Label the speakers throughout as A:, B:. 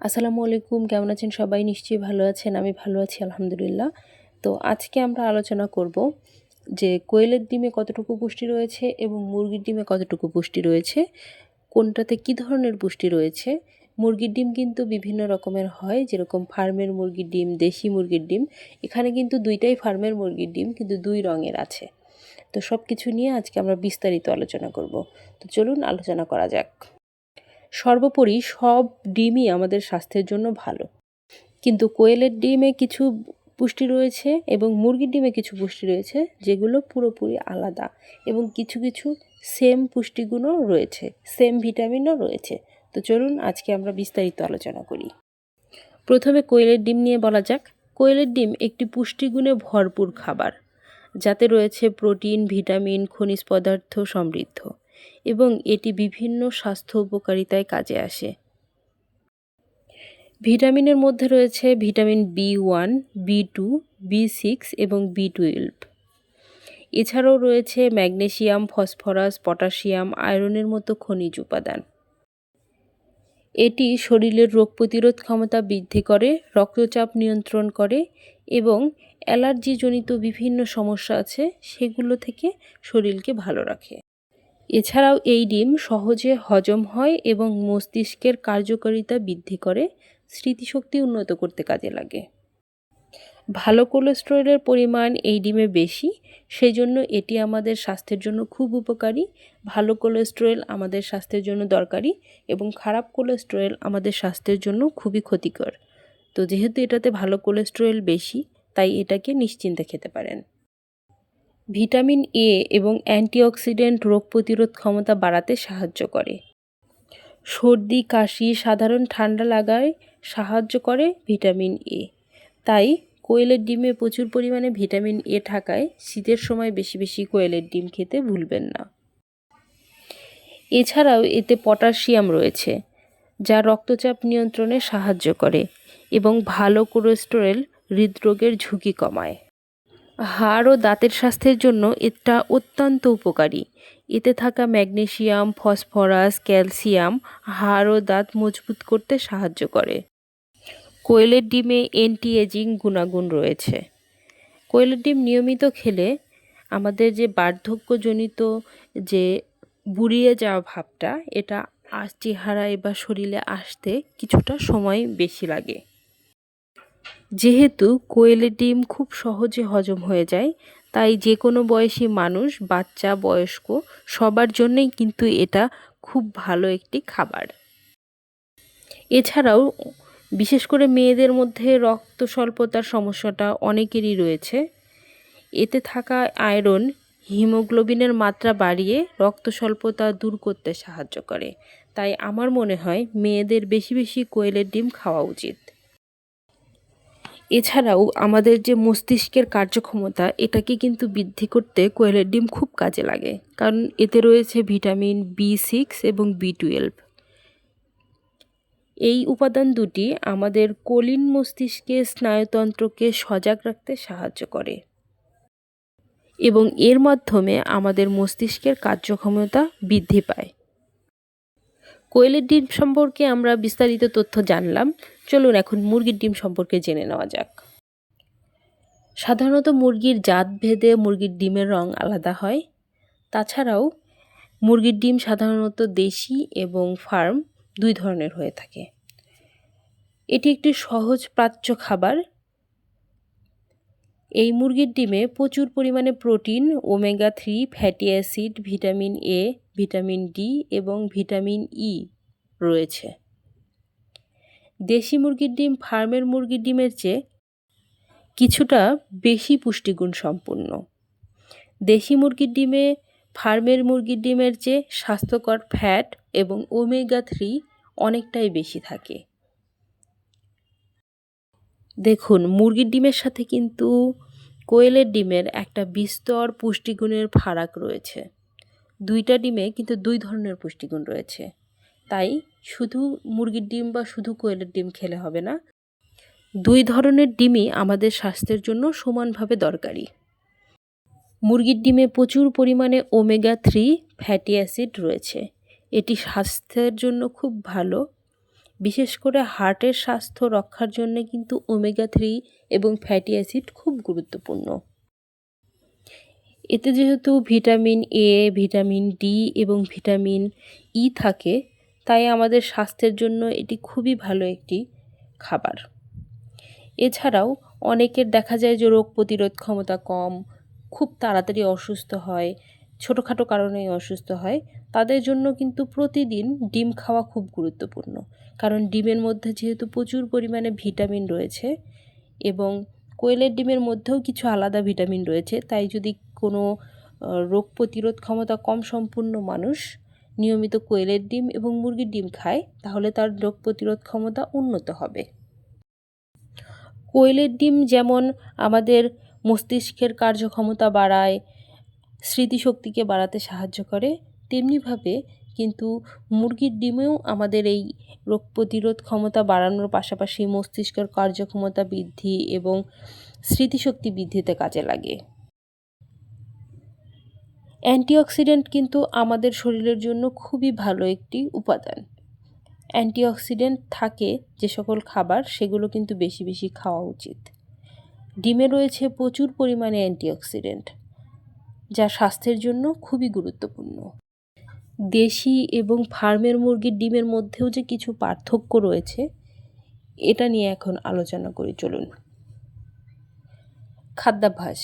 A: আসসালামু আলাইকুম, কেমন আছেন সবাই? নিশ্চয়ই ভালো আছেন, আমি ভালো আছি, আলহামদুলিল্লাহ। তো আজকে আমরা আলোচনা করব যে কোয়েলের ডিমে কতটুকু পুষ্টি রয়েছে এবং মুরগির ডিমে কতটুকু পুষ্টি রয়েছে, কোনটাতে কি ধরনের পুষ্টি রয়েছে। মুরগির ডিম কিন্তু বিভিন্ন রকমের হয়, যেরকম ফার্মের মুরগির ডিম, দেশি মুরগির ডিম, এখানে কিন্তু দুইটাই ফার্মের মুরগির ডিম, কিন্তু দুই রঙের আছে। তো সব কিছু নিয়ে আজকে আমরা বিস্তারিত আলোচনা করব। তো চলুন, আলোচনা করা যাক। সর্বোপরি সব ডিমই আমাদের স্বাস্থ্যের জন্য ভালো। কিন্তু কোয়েলের ডিমে কিছু পুষ্টি রয়েছে এবং মুরগির ডিমে কিছু পুষ্টি রয়েছে যেগুলো পুরোপুরি আলাদা এবং কিছু কিছু সেম পুষ্টিগুণও রয়েছে, সেম ভিটামিনও রয়েছে। তো চলুন আজকে আমরা বিস্তারিত আলোচনা করি। প্রথমে কোয়েলের ডিম নিয়ে বলা যাক। কোয়েলের ডিম একটি পুষ্টিগুণে ভরপুর খাবার, যাতে রয়েছে প্রোটিন, ভিটামিন, খনিজ পদার্থ সমৃদ্ধ। এবং এটি বিভিন্ন স্বাস্থ্য উপকারিতায় কাজে আসে। ভিটামিনের মধ্যে রয়েছে vitamin B one, B two, B six এবং বি টুয়েলভ। এছাড়াও রয়েছে ম্যাগনেশিয়াম ফসফরাস, পটাশিয়াম, আয়রনের মতো খনিজ উপাদান। এটি শরীরের রোগ প্রতিরোধ ক্ষমতা বৃদ্ধি করে, রক্তচাপ নিয়ন্ত্রণ করে এবং অ্যালার্জিজনিত বিভিন্ন সমস্যা আছে, সেগুলো থেকে শরীরকে ভালো রাখে। এছাড়াও এই ডিম সহজে হজম হয় এবং মস্তিষ্কের কার্যকারিতা বৃদ্ধি করে, স্মৃতিশক্তি উন্নত করতে কাজে লাগে। ভালো কোলেস্টেরলের পরিমাণ এই ডিমে বেশি সেই জন্য এটি আমাদের স্বাস্থ্যের জন্য খুব উপকারী। ভালো কোলেস্টেরল আমাদের স্বাস্থ্যের জন্য দরকারি এবং খারাপ কোলেস্টেরল আমাদের স্বাস্থ্যের জন্য খুবই ক্ষতিকর। তো যেহেতু এটাতে ভালো কোলেস্টেরল বেশি, তাই এটাকে নিশ্চিন্তে খেতে পারেন। ভিটামিন এ এবং অ্যান্টিঅক্সিডেন্ট রোগ প্রতিরোধ ক্ষমতা বাড়াতে সাহায্য করে। সর্দি, কাশি সাধারণ ঠান্ডা লাগায় সাহায্য করে ভিটামিন এ তাই কোয়েলের ডিমে প্রচুর পরিমাণে ভিটামিন এ থাকায় শীতের সময় বেশি বেশি কোয়েলের ডিম খেতে ভুলবেন না। এছাড়াও এতে পটাশিয়াম রয়েছে, যা রক্তচাপ নিয়ন্ত্রণে সাহায্য করে এবং ভালো কোলেস্টেরল হৃদরোগের ঝুঁকি কমায়। হাড় ও দাঁতের স্বাস্থ্যের জন্য এটা অত্যন্ত উপকারী। এতে থাকা ম্যাগনেশিয়াম ফসফরাস, ক্যালসিয়াম হাড় ও দাঁত মজবুত করতে সাহায্য করে। কোয়েলের ডিমে অ্যান্টি এজিং গুণাগুণ রয়েছে। কোয়েলের ডিম নিয়মিত খেলে আমাদের যে বার্ধক্যজনিত যে বুড়িয়ে যাওয়া ভাবটা, এটা চেহারায় বা শরীরে আসতে কিছুটা সময় বেশি লাগে। যেহেতু কোয়েলের ডিম খুব সহজে হজম হয়ে যায়, তাই যে কোনো বয়সী মানুষ, বাচ্চা, বয়স্ক, সবার জন্যই কিন্তু এটা খুব ভালো একটি খাবার। এছাড়াও, বিশেষ করে মেয়েদের মধ্যে রক্ত স্বল্পতার সমস্যাটা অনেকেরই রয়েছে। এতে থাকা আয়রন হিমোগ্লোবিনের মাত্রা বাড়িয়ে রক্ত স্বল্পতা দূর করতে সাহায্য করে। তাই আমার মনে হয়, মেয়েদের বেশি বেশি কোয়েলের ডিম খাওয়া উচিত। এছাড়াও আমাদের যে মস্তিষ্কের কার্যক্ষমতা, এটাকে কিন্তু বৃদ্ধি করতে কোয়েলের ডিম খুব কাজে লাগে। কারণ এতে রয়েছে ভিটামিন বি সিক্স এবং বি টুয়েলভ। এই উপাদান দুটি আমাদের কলিন মস্তিষ্কে স্নায়ুতন্ত্রকে সজাগ রাখতে সাহায্য করে। এবং এর মাধ্যমে আমাদের মস্তিষ্কের কার্যক্ষমতা বৃদ্ধি পায়। কোয়েলের ডিম সম্পর্কে আমরা বিস্তারিত তথ্য জানলাম। চলুন এখন মুরগির ডিম সম্পর্কে জেনে নেওয়া যাক। সাধারণত মুরগির জাত ভেদে মুরগির ডিমের রং আলাদা হয়। তাছাড়াও মুরগির ডিম সাধারণত দেশি এবং ফার্ম দুই ধরনের হয়ে থাকে। এটি একটি সহজ প্রাচ্য খাবার। এই মুরগির ডিমে প্রচুর পরিমাণে protein, omega three, fatty acid, vitamin A, vitamin D এবং ভিটামিন ই রয়েছে। দেশি মুরগির ডিম, ফার্মের মুরগির ডিমের চেয়ে কিছুটা বেশি পুষ্টিগুণ সম্পূর্ণ দেশি মুরগির ডিমে, ফার্মের মুরগির ডিমের চেয়ে স্বাস্থ্যকর ফ্যাট এবং ওমেগা থ্রি অনেকটাই বেশি থাকে। দেখুন, মুরগির ডিমের সাথে কিন্তু কোয়েলের ডিমের একটা বিস্তর পুষ্টিগুণের ফারাক রয়েছে। দুইটা ডিমে কিন্তু দুই ধরনের পুষ্টিগুণ রয়েছে। তাই শুধু মুরগির ডিম বা শুধু কোয়েলের ডিম খেলে হবে না। দুই ধরনের ডিমই আমাদের স্বাস্থ্যের জন্য সমানভাবে দরকারি। মুরগির ডিমে প্রচুর পরিমাণে ওমেগা থ্রি ফ্যাটি অ্যাসিড রয়েছে। এটি স্বাস্থ্যের জন্য খুব ভালো। বিশেষ করে হার্টের স্বাস্থ্য রক্ষার জন্য কিন্তু ওমেগা থ্রি এবং ফ্যাটি অ্যাসিড খুব গুরুত্বপূর্ণ। এতে যেহেতু ভিটামিন এ, ভিটামিন ডি এবং ভিটামিন ই থাকে তাই আমাদের স্বাস্থ্যের জন্য এটি খুবই ভালো একটি খাবার। এছাড়াও অনেকের দেখা যায় যে রোগ প্রতিরোধ ক্ষমতা কম, খুব তাড়াতাড়ি অসুস্থ হয়, ছোটোখাটো কারণেই অসুস্থ হয়, তাদের জন্য কিন্তু প্রতিদিন ডিম খাওয়া খুব গুরুত্বপূর্ণ। কারণ ডিমের মধ্যে যেহেতু প্রচুর পরিমাণে ভিটামিন রয়েছে এবং কোয়েলের ডিমের মধ্যেও কিছু আলাদা ভিটামিন রয়েছে, তাই যদি কোনো রোগ প্রতিরোধ ক্ষমতা কম সম্পূর্ণ মানুষ নিয়মিত কোয়েলের ডিম এবং মুরগির ডিম খায়, তাহলে তার রোগ প্রতিরোধ ক্ষমতা উন্নত হবে। কোয়েলের ডিম যেমন আমাদের মস্তিষ্কের কার্যক্ষমতা বাড়ায়, স্মৃতিশক্তিকে বাড়াতে সাহায্য করে, তেমনিভাবে কিন্তু মুরগির ডিমেও আমাদের এই রোগ প্রতিরোধ ক্ষমতা বাড়ানোর পাশাপাশি মস্তিষ্কের কার্যক্ষমতা বৃদ্ধি এবং স্মৃতিশক্তি বৃদ্ধিতে কাজে লাগে। অ্যান্টিঅক্সিডেন্ট কিন্তু আমাদের শরীরের জন্য খুবই ভালো একটি উপাদান। অ্যান্টিঅক্সিডেন্ট থাকে যে সকল খাবার, সেগুলো কিন্তু বেশি বেশি খাওয়া উচিত। ডিমে রয়েছে প্রচুর পরিমাণে অ্যান্টিঅক্সিডেন্ট, যা স্বাস্থ্যের জন্য খুবই গুরুত্বপূর্ণ। দেশি এবং ফার্মের মুরগির ডিমের মধ্যেও যে কিছু পার্থক্য রয়েছে, এটা নিয়ে এখন আলোচনা করি চলুন। খাদ্যাভ্যাস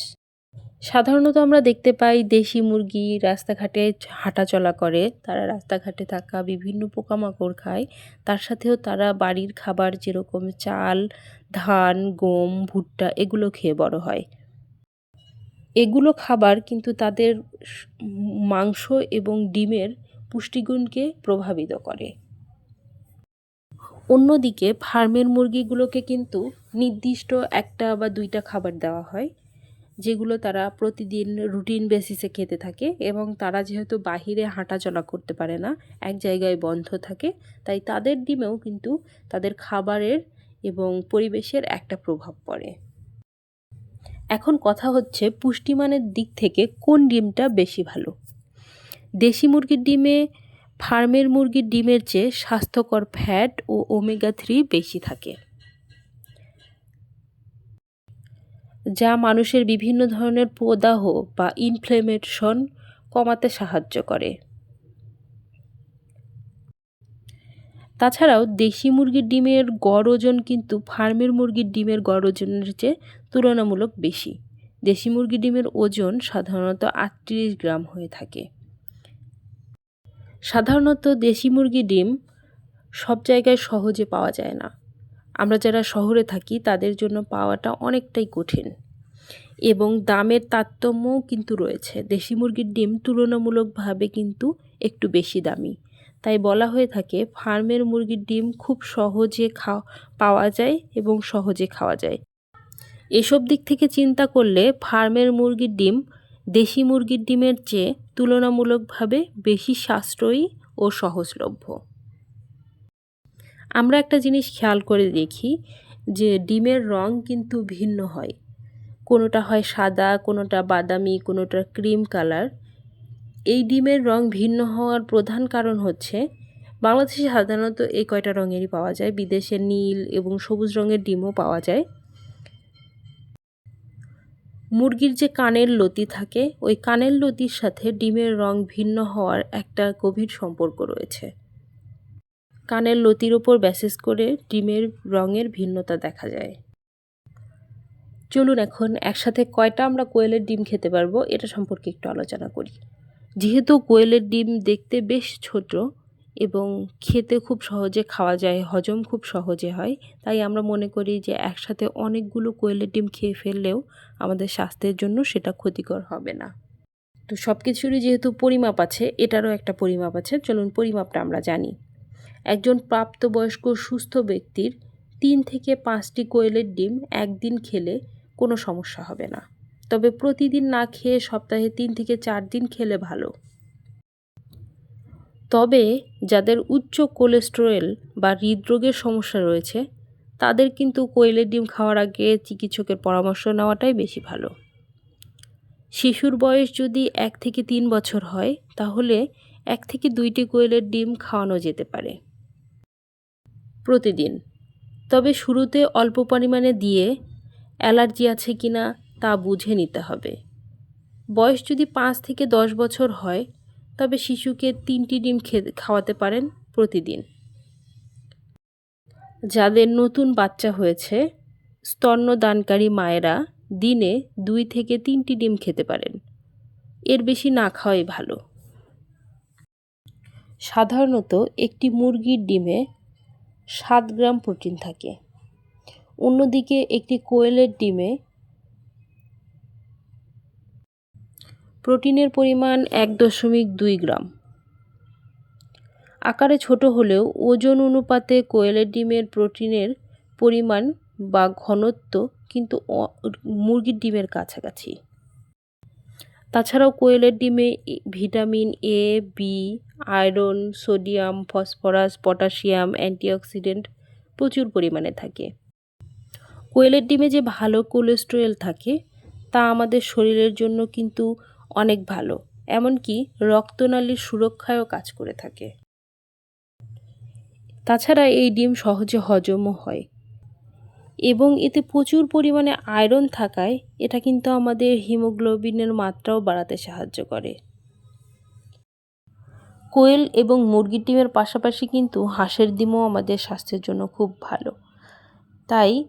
A: সাধারণত আমরা দেখতে পাই দেশি মুরগি রাস্তাঘাটে হাঁটাচলা করে, তারা রাস্তাঘাটে থাকা বিভিন্ন পোকামাকড় খায়। তার সাথেও তারা বাড়ির খাবার যেরকম চাল, ধান, গম, ভুট্টা এগুলো খেয়ে বড় হয়। এগুলো খাবার কিন্তু তাদের মাংস এবং ডিমের পুষ্টিগুণকে প্রভাবিত করে। অন্যদিকে ফার্মের মুরগিগুলোকে কিন্তু নির্দিষ্ট একটা বা দুইটা খাবার দেওয়া হয়। যেগুলো তারা প্রতিদিন রুটিন বেসিসে খেতে থাকে এবং তারা যেহেতু বাহিরে হাঁটাচলা করতে পারে না, এক জায়গায় বন্ধ থাকে, তাই তাদের ডিমেও কিন্তু তাদের খাবারের এবং পরিবেশের একটা প্রভাব পড়ে। এখন কথা হচ্ছে পুষ্টিমানের দিক থেকে কোন ডিমটা বেশি ভালো? দেশি মুরগির ডিমে, ফার্মের মুরগির ডিমের চেয়ে স্বাস্থ্যকর ফ্যাট ও ওমেগা থ্রি বেশি থাকে। যা মানুষের বিভিন্ন ধরনের প্রদাহ বা ইনফ্লেমেশন কমাতে সাহায্য করে। তাছাড়াও দেশি মুরগির ডিমের গড় ওজন কিন্তু ফার্মের মুরগির ডিমের গড় ওজনের চেয়ে তুলনামূলক বেশি। দেশি মুরগির ডিমের ওজন সাধারণত আটত্রিশ গ্রাম হয়ে থাকে। সাধারণত দেশি মুরগির ডিম সব জায়গায় সহজে পাওয়া যায় না। আমরা যারা শহরে থাকি, তাদের জন্য পাওয়াটা অনেকটাই কঠিন। এবং দামের তারতম্যও কিন্তু রয়েছে। দেশি মুরগির ডিম তুলনামূলকভাবে কিন্তু একটু বেশি দামি। তাই বলা হয়ে থাকে, ফার্মের মুরগির ডিম খুব সহজে খাওয়া পাওয়া যায় এবং সহজে খাওয়া যায়। এসব দিক থেকে চিন্তা করলে ফার্মের মুরগির ডিম, দেশি মুরগির ডিমের চেয়ে তুলনামূলকভাবে বেশি সাশ্রয়ী ও সহজলভ্য। আমরা একটা জিনিস খেয়াল করে দেখি যে ডিমের রং কিন্তু ভিন্ন হয়। কোনোটা হয় সাদা, কোনোটা বাদামি, কোনোটা ক্রিম কালার। এই ডিমের রং ভিন্ন হওয়ার প্রধান কারণ হচ্ছে বাংলাদেশে সাধারণত এই কয়টা রঙেরই পাওয়া যায়। বিদেশে নীল এবং সবুজ রঙের ডিমও পাওয়া যায়। মুরগির যে কানের লতি থাকে, ওই কানের লতির সাথে ডিমের রং ভিন্ন হওয়ার একটা গভীর সম্পর্ক রয়েছে। কানের লতির ওপর ব্যাসেস করে ডিমের রঙের ভিন্নতা দেখা যায়। চলুন এখন একসাথে কয়টা আমরা কোয়েলের ডিম খেতে পারব এটা সম্পর্কে একটু আলোচনা করি। যেহেতু কোয়েলের ডিম দেখতে বেশ ছোট এবং খেতে খুব সহজে খাওয়া যায়, হজম খুব সহজে হয়, তাই আমরা মনে করি যে একসাথে অনেকগুলো কোয়েলের ডিম খেয়ে ফেললেও আমাদের স্বাস্থ্যের জন্য সেটা ক্ষতিকর হবে না। তো সব কিছুরই যেহেতু পরিমাপ আছে, এটারও একটা পরিমাপ আছে, চলুন পরিমাপটা আমরা জানি। একজন প্রাপ্তবয়স্ক সুস্থ ব্যক্তির তিন থেকে পাঁচটি কোয়েলের ডিম একদিন খেলে কোনো সমস্যা হবে না। তবে প্রতিদিন না খেয়ে সপ্তাহে তিন থেকে চার দিন খেলে ভালো। তবে যাদের উচ্চ কোলেস্টেরল বা হৃদরোগের সমস্যা রয়েছে, তাদের কিন্তু কোয়েলের ডিম খাওয়ার আগে চিকিৎসকের পরামর্শ নেওয়াটাই বেশি ভালো। শিশুর বয়স যদি এক থেকে তিন বছর হয়, তাহলে এক থেকে দুইটি কোয়েলের ডিম খাওয়ানো যেতে পারে। প্রতিদিন। তবে শুরুতে অল্প পরিমাণে দিয়ে অ্যালার্জি আছে কি না তা বুঝে নিতে হবে। বয়স যদি পাঁচ থেকে দশ বছর হয়, তবে শিশুকে তিনটি ডিম খাওয়াতে পারেন প্রতিদিন। যাদের নতুন বাচ্চা হয়েছে, স্তন্যদানকারী মায়েরা দিনে দুই থেকে তিনটি ডিম খেতে পারেন। এর বেশি না খাওয়াই ভালো। সাধারণত একটি মুরগির ডিমে সাত গ্রাম প্রোটিন থাকে। অন্যদিকে একটি কোয়েলের ডিমে প্রোটিনের পরিমাণ এক দশমিক দুই গ্রাম। আকারে ছোট হলেও ওজন অনুপাতে কোয়েলের ডিমের প্রোটিনের পরিমাণ বা ঘনত্ব কিন্তু মুরগির ডিমের কাছাকাছি। তাছাড়াও কোয়েলের ডিমে vitamin A B iron, sodium, phosphorus, potassium, antioxidant প্রচুর পরিমাণে থাকে। কোয়েলের ডিমে যে ভালো কোলেস্টেরল থাকে, তা আমাদের শরীরের জন্য কিন্তু অনেক ভালো, এমনকি রক্তনালীর সুরক্ষায়ও কাজ করে থাকে। তাছাড়া এই ডিম সহজে হজমও হয়। এবং এতে প্রচুর পরিমাণে আয়রন থাকায় এটা কিন্তু আমাদের হিমোগ্লোবিনের মাত্রাও বাড়াতে সাহায্য করে। কোয়েল এবং মুরগির ডিমের পাশাপাশি কিন্তু হাঁসের ডিমও আমাদের স্বাস্থ্যের জন্য খুব ভালো। তাই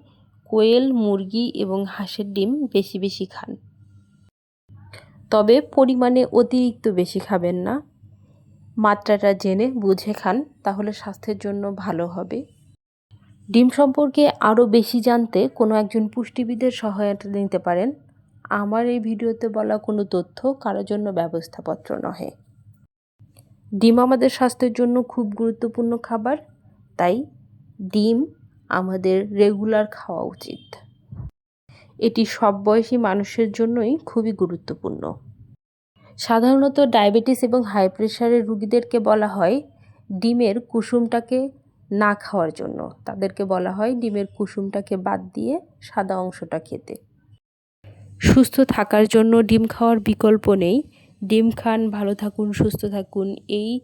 A: কোয়েল, মুরগি এবং হাঁসের ডিম বেশি বেশি খান। তবে পরিমাণে অতিরিক্ত বেশি খাবেন না। মাত্রাটা জেনে বুঝে খান, তাহলে স্বাস্থ্যের জন্য ভালো হবে। ডিম সম্পর্কে আরও বেশি জানতে কোনো একজন পুষ্টিবিদের সহায়তা নিতে পারেন। আমার এই ভিডিওতে বলা কোনো তথ্য কারোর জন্য ব্যবস্থাপত্র নহে। ডিম আমাদের স্বাস্থ্যের জন্য খুব গুরুত্বপূর্ণ খাবার, তাই ডিম আমাদের রেগুলার খাওয়া উচিত। এটি সব বয়সী মানুষের জন্যই খুবই গুরুত্বপূর্ণ। সাধারণত ডায়াবেটিস এবং হাই প্রেশারের রুগীদেরকে বলা হয়, ডিমের কুসুমটাকে না খাওয়ার জন্য। তাদেরকে বলা হয় ডিমের কুসুমটাকে বাদ দিয়ে সাদা অংশটা খেতে। সুস্থ থাকার জন্য ডিম খাওয়ার বিকল্প নেই। ডিম খান, ভালো থাকুন, সুস্থ থাকুন এই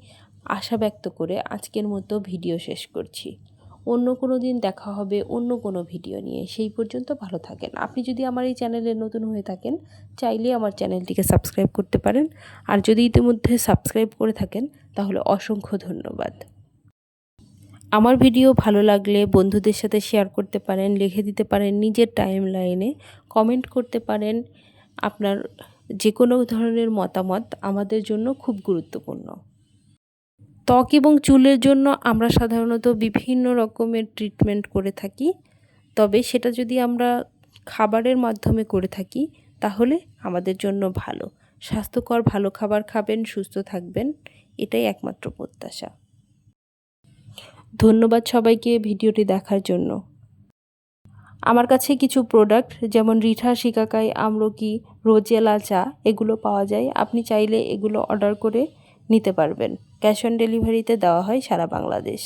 A: আশা ব্যক্ত করে আজকের মতো ভিডিও শেষ করছি। অন্য কোনো দিন দেখা হবে অন্য কোনো ভিডিও নিয়ে। সেই পর্যন্ত ভালো থাকেন। আপনি যদি আমার এই চ্যানেলে নতুন হয়ে থাকেন, চাইলে আমার চ্যানেলটিকে সাবস্ক্রাইব করতে পারেন। আর যদি ইতিমধ্যে সাবস্ক্রাইব করে থাকেন, তাহলে অসংখ্য ধন্যবাদ। আমার ভিডিও ভালো লাগলে বন্ধুদের সাথে শেয়ার করতে পারেন, লিখে দিতে পারেন নিজের টাইম লাইনে কমেন্ট করতে পারেন। আপনার যে কোনো ধরনের মতামত আমাদের জন্য খুব গুরুত্বপূর্ণ। ত্বক এবং চুলের জন্য আমরা সাধারণত বিভিন্ন রকমের ট্রিটমেন্ট করে থাকি। তবে সেটা যদি আমরা খাবারের মাধ্যমে করে থাকি, তাহলে আমাদের জন্য ভালো। স্বাস্থ্যকর ভালো খাবার খাবেন, সুস্থ থাকবেন, এটাই একমাত্র প্রত্যাশা। ধন্যবাদ সবাইকে ভিডিওটি দেখার জন্য। আমার কাছে কিছু প্রোডাক্ট যেমন রিঠা, শিকাকাই, আমরকি, রোজেলা চা, এগুলো পাওয়া যায়। আপনি চাইলে এগুলো অর্ডার করে নিতে পারবেন। ক্যাশ অন ডেলিভারিতে দেওয়া হয় সারা বাংলাদেশ।